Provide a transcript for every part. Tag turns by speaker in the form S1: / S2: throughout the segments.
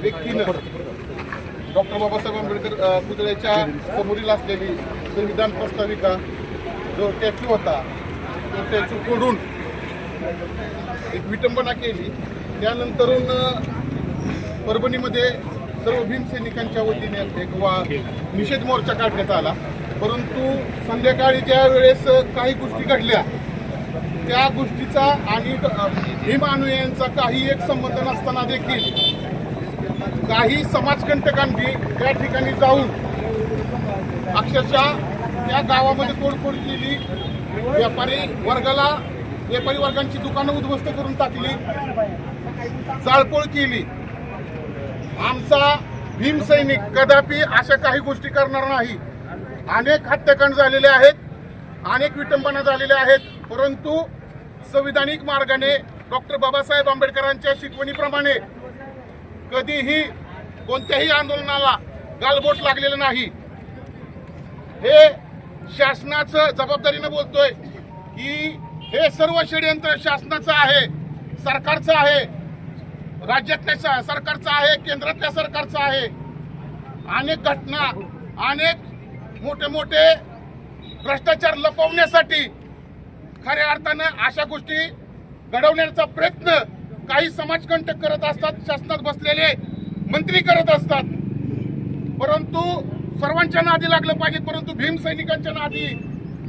S1: व्यक्तीनं डॉक्टर बाबासाहेब आंबेडकर पुतळ्याच्या समोरील असलेली संविधान प्रस्ताविका जो टॅक्यू होता तो टॅक्यू फोडून एक विटंबना केली. त्यानंतरून परभणीमध्ये सर्व भीमसैनिकांच्या वतीने एक वा निषेध मोर्चा काढण्यात आला. परंतु संध्याकाळी ज्या वेळेस काही गोष्टी घडल्या त्या गोष्टीचा आणि भीम अनुयांचा काही एक संबंध नसताना देखील काही समाजकंटकांनी त्या ठिकाणी जाऊन अक्षरशः त्या गावामध्ये तोडफोड केली. व्यापारी वर्गाला व्यापारी वर्गांची दुकानं उद्ध्वस्त करून टाकली. जाळपोळ केली. आमचा भीम सैनिक कदापि अशा काही गोष्टी करणार नाही. अनेक हत्याकांड झालेले आहेत अनेक विटंबना झालेल्या आहेत परंतु संविधानिक मार्गाने डॉक्टर बाबासाहेब आंबेडकरांच्या शिकवणीप्रमाणे कधीही कोणत्याही आंदोलनाला गालबोट लागलेलं नाही. हे शासनाचं जबाबदारीनं बोलतोय की हे सर्व षडयंत्र शासनाचं आहे सरकारचं आहे राज्यातल्या सरकारचं आहे केंद्रातल्या सरकारचं आहे. अनेक घटना अनेक मोठे मोठे भ्रष्टाचार लपवण्यासाठी खऱ्या अर्थानं अशा गोष्टी घडवण्याचा प्रयत्न काही समाजकंटक करत असतात शासनात बसलेले मंत्री करत असतात. परंतु सर्वांच्या नादी लागलं पाहिजे परंतु भीम सैनिकांच्या नादी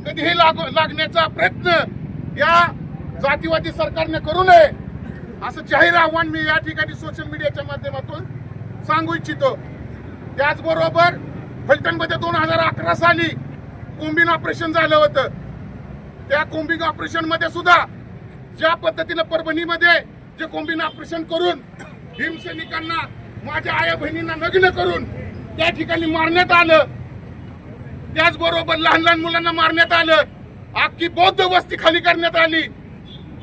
S1: कधीही लाग लागण्याचा प्रयत्न या जातीवादी सरकारने करू नये असं जाहीर आव्हान मी या ठिकाणी सोशल मीडियाच्या माध्यमातून सांगू इच्छितो. त्याचबरोबर फलटणमध्ये दोन हजार अकरा साली कोंबिन ऑपरेशन झालं होतं. त्या कोंबिंग ऑपरेशनमध्ये सुद्धा ज्या पद्धतीनं परभणीमध्ये जे कोंबिन ऑपरेशन करून भीमसैनिकांना माझ्या आया बहिणींना नग्न करून त्या ठिकाणी मारण्यात आलं. त्याचबरोबर लहान लहान मुलांना मारण्यात आलं. अख्खी बौद्ध वस्ती खाली करण्यात आली.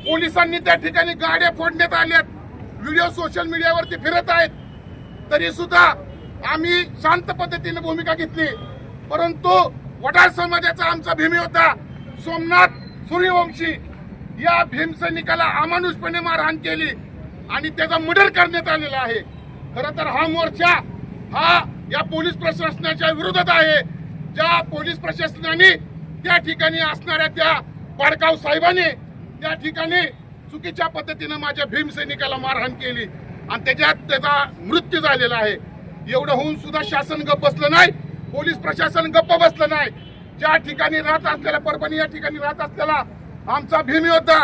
S1: पोलिसांनी त्या ठिकाणी गाड्या फोडण्यात आल्यात. व्हिडिओ सोशल मीडियावरती फिरत आहेत. तरी सुद्धा आम्ही शांत पद्धतीने भूमिका घेतली. परंतु वडार समाजाचा आमचा भीमी होता. सोमनाथ सूर्यवंशी या भीमसैनिकाला अमानुषपणे मारहाण केली आणि त्याचा मर्डर करण्यात आलेला आहे. खर तर हा मोर्चा हा या पोलीस प्रशासनाच्या विरोधात आहे. ज्या पोलीस प्रशासनाने त्या ठिकाणी असणाऱ्या त्या पाडकाव साहेबाने त्या ठिकाणी चुकीच्या पद्धतीनं माझ्या भीमसैनिकाला मारहाण केली आणि त्याच्यात त्याचा मृत्यू झालेला आहे. एवढं होऊन सुद्धा शासन गप्प बसलं नाही पोलीस प्रशासन गप्प बसलं नाही. ज्या ठिकाणी राहत असलेल्या परभणी या ठिकाणी राहत असलेला आमचा भीम योद्धा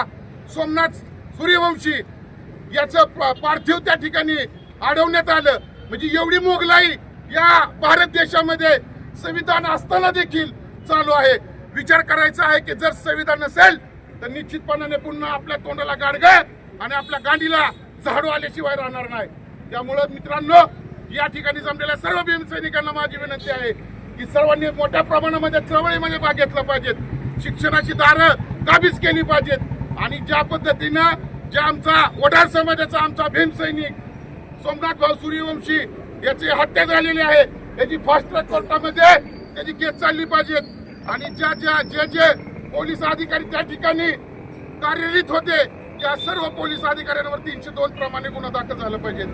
S1: सोमनाथ सूर्यवंशी याचं प- पार्थिव त्या ठिकाणी अडवण्यात आलं. म्हणजे एवढी मोगलाई या भारत देशामध्ये संविधान असताना देखील चालू आहे. विचार करायचा आहे की जर संविधान नसेल तर निश्चितपणाने पुन्हा आपल्या तोंडाला गाडग आणि आपल्या गांडीला झाडू आल्याशिवाय राहणार नाही. त्यामुळं मित्रांनो या ठिकाणी जमलेल्या सर्व भीमसैनिकांना माझी विनंती आहे की सर्वांनी मोठ्या प्रमाणामध्ये चळवळीमध्ये भाग घेतला पाहिजेत. शिक्षणाची दारं काबीज केली पाहिजेत. आणि ज्या पद्धतीनं ज्या आमचा वडार समाजाचा आमचा भीमसैनिक सोमनाथ भाऊ सूर्यवंशी याची हत्या झालेली आहे. याची फास्ट ट्रॅक कोर्टामध्ये त्याची केस चालली पाहिजेत. आणि ज्या ज्या जे जे पोलीस अधिकारी त्या ठिकाणी कार्यरत होते या सर्व पोलीस अधिकाऱ्यांवर तीनशे दोन प्रमाणे गुन्हा दाखल झाला पाहिजेत.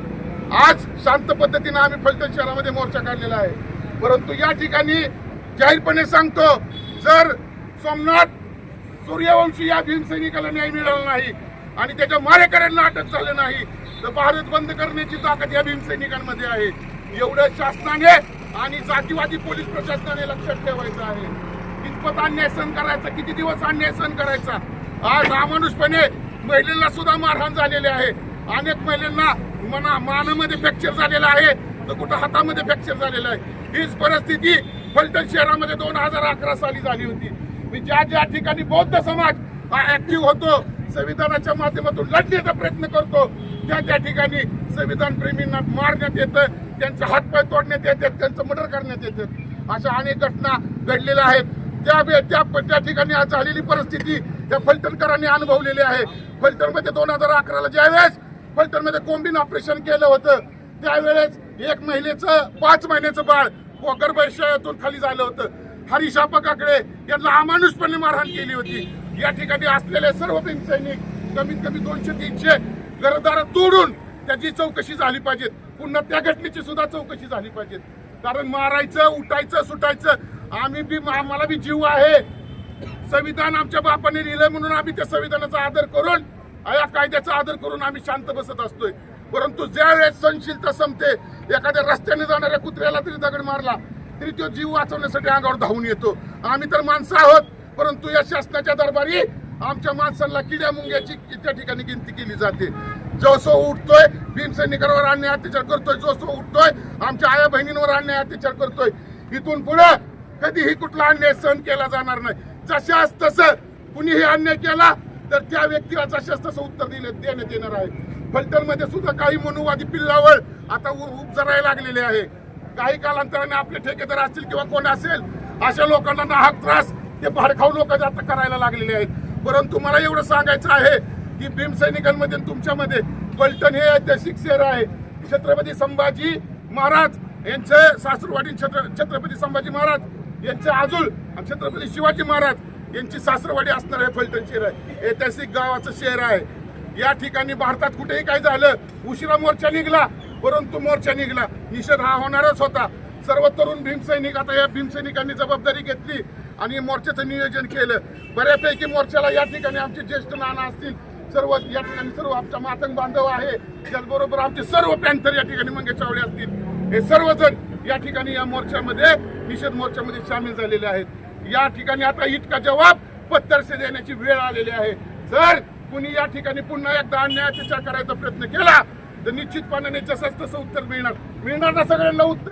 S1: आज शांत पद्धतीने आम्ही फलटण शहरामध्ये मोर्चा काढलेला आहे. परंतु या ठिकाणी जाहीरपणे सांगतो जर सोमनाथ सूर्यवंशी या भीमसैनिकाला न्याय मिळाला नाही आणि त्याच्या मारेकऱ्यांना अटक झालं नाही तर भारत बंद करण्याची ताकद या भीमसैनिकांमध्ये आहे. एवढं शासनाने आणि जातीवादी पोलीस प्रशासनाने लक्षात ठेवायचं आहे. कितपत अन्याय सहन करायचा? किती दिवस अन्याय सहन करायचा? आज अमानुषपणे महिलांना सुद्धा मारहाण झालेले आहे. अनेक महिलांना मना मानामध्ये फ्रॅक्चर झालेला आहे. तर कुठं हातामध्ये फ्रॅक्चर झालेलं आहे? हीच परिस्थिती फलटण शहरामध्ये दोन हजार अकरा साली झाली होती. मी ज्या ज्या ठिकाणी बौद्ध समाज ऍक्टिव्ह होतो संविधानाच्या माध्यमातून लढण्याचा प्रयत्न करतो. त्या त्या ठिकाणी संविधान प्रेमींना मारण्यात येतं त्यांचे हातपाय तोडण्यात येतात त्यांचं मर्डर करण्यात येतं. अशा अनेक घटना घडलेल्या आहेत. त्या त्या ठिकाणी आज झालेली परिस्थिती त्या फलटणकरांनी अनुभवलेली आहे. फलटणमध्ये दोन हजार अकराला ज्यावेळेस फलटणमध्ये कोंबिन ऑपरेशन केलं होतं त्यावेळेस एक महिलेचं पाच महिन्याचं बाळ व गर्भाशयातून खाली झालं होतं. हरिशापकाकडे यांना अमानुषपणे मारहाण केली होती. या ठिकाणी असलेले सर्व भीम कमीत कमी दोनशे तीनशे घरदार तोडून त्याची चौकशी झाली पाहिजे. पुन्हा त्या घटनेची सुद्धा चौकशी झाली पाहिजे. कारण मारायचं उठायचं सुटायचं आम्ही बी आम्हाला बी जीव आहे. संविधान आमच्या बापाने लिहिलं म्हणून आम्ही त्या संविधानाचा आदर करून या कायद्याचा आदर करून आम्ही शांत बसत असतोय. परंतु ज्या वेळेस सहनशीलता संपते एखाद्या रस्त्याने जाणाऱ्या कुत्र्याला तरी दगड मारला तरी तो जीव वाचवण्यासाठी अंगावर धावून येतो. आम्ही तर माणसं आहोत. परंतु या शासनाच्या दरबारी आमच्या माणसांना किड्या मुंग्याची त्या ठिकाणी गिनती केली जाते. जो सो उठतोय भीमसैनिकांवर अन्याय अत्याचार करतोय जो सो उठतोय आमच्या आया बहिणींवर अन्याय अत्याचार करतोय. इथून पुढे कधीही कुठला अन्याय सहन केला जाणार नाही. जशास तसं कुणीही अन्याय केला तर त्या व्यक्तीला जशास तसं उत्तर दिले देण्यात येणार आहे. फलटणमध्ये सुद्धा काही मनुवादी पिल्लावर आता उ- उपजरायला लागलेले आहे. काही कालांतराने आपले ठेकेदार असतील किंवा कोण असेल अशा लोकांना नाहक त्रास ते भाडखाऊ लोक आता करायला लागलेले आहेत. परंतु मला एवढं सांगायचं आहे की भीमसैनिकांमध्ये तुमच्यामध्ये फलटण हे ऐतिहासिक शहर आहे. छत्रपती संभाजी महाराज यांचं सासरवाडी छत्र छत्रपती संभाजी महाराज यांचे आजूल छत्रपती शिवाजी महाराज यांची सासरवाडी असणार आहे फलटण शहर आहे. ऐतिहासिक गावाचं शहर आहे. या ठिकाणी भारतात कुठेही काय झालं उशिरा मोर्चा निघला परंतु मोर्चा निघला. निषेध हा होणारच होता. सर्व तरुण भीमसैनिक आता या भीमसैनिकांनी जबाबदारी घेतली. आणि मोर्चाचं नियोजन केलं. बऱ्यापैकी मोर्चाला या ठिकाणी आमचे ज्येष्ठ नाना असतील सर्व या ठिकाणी सर्व आमचा मातंग बांधव आहे. त्याचबरोबर आमचे सर्व पॅन्थर या ठिकाणी मंगेश चावडे असतील. हे सर्वजण या ठिकाणी या मोर्चामध्ये निषेध मोर्चामध्ये सामील झालेले आहेत. या ठिकाणी आता इतका जबाब पत्तरसे देण्याची वेळ आलेली आहे. जर कुणी या ठिकाणी पुन्हा एकदा अन्याय अत्याचार करायचा प्रयत्न केला तर निश्चितपणाने जसंच तसं उत्तर मिळणार मिळणार ना सगळ्यांना उत्तर.